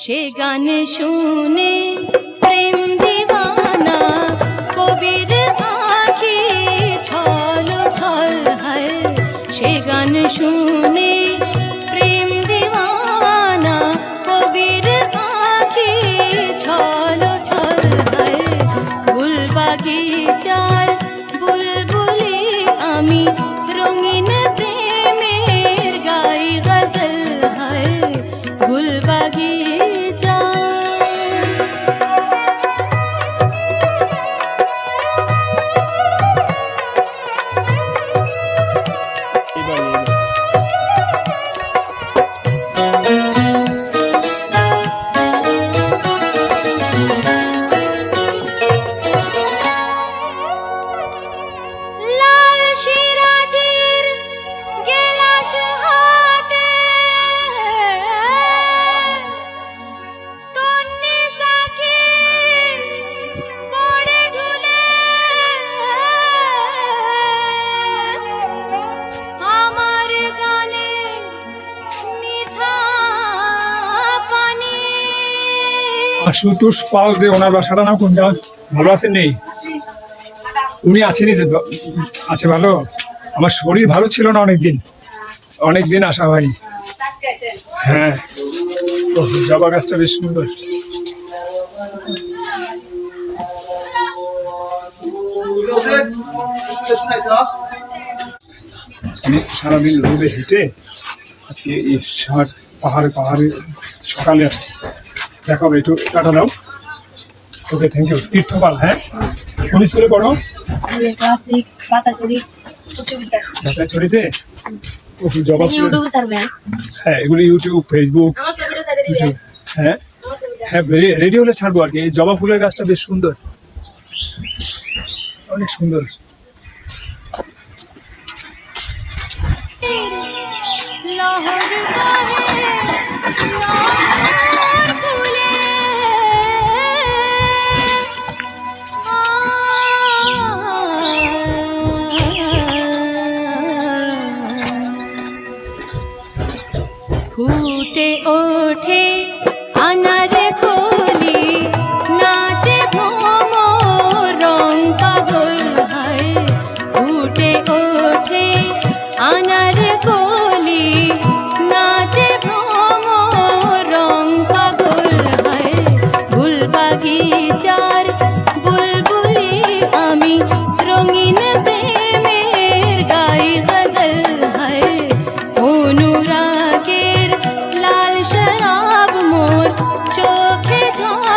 সে গান শুনে আশুতোষ পাল যে ওনার বাসাটা না কোনটা ভালো আছেন নেই উনি আছেনই আছে ভালো? আমার শরীর ভালো ছিল না অনেকদিন। অনেকদিন আসা হয়নি। হ্যাঁ। জবা গাছটা বেশ সুন্দর। আমি সারাদিন রোদে হেঁটে আজকে এই পাহাড়ে পাহাড়ে সকালে আসছি। দেখাবো একটু টাটা দাও ওকে থ্যাংক ইউ তীর্থপাল হ্যাঁ? কোন স্কুলে পড়ো? ক্লাস সিক্স পাতাচুরি উচ্চ বিদ্যালয় ঢাকাছড়িতে ও জবা ফুলের হ্যাঁ। এগুলো ইউটিউব ফেসবুক হ্যাঁ? হ্যাঁ রেডি হলে ছাড়বো আর কি। এই জবা ফুলের গাছটা বেশ সুন্দর। অনেক সুন্দর। লহর ফুটে ওঠে time.